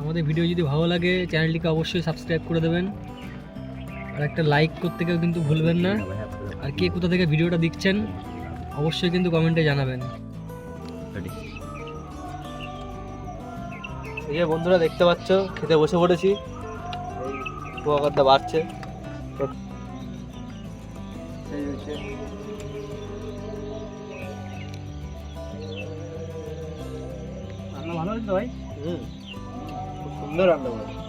আমাদের ভিডিও যদি ভালো লাগে চ্যানেলটিকে অবশ্যই সাবস্ক্রাইব করে দেবেন। আর একটা লাইক করতে কেউ কিন্তু ভুলবেন না। আর কে কোথা থেকে ভিডিওটা দেখছেন অবশ্যই কিন্তু কমেন্টে জানাবেন। এই যে বন্ধুরা দেখতে পাচ্ছ খেতে বসে পড়েছি। এই কুয়াকারটা বাড়ছে। রান্না ভালো হয়েছে ভাই? হুম। খুব সুন্দর রান্না করেছে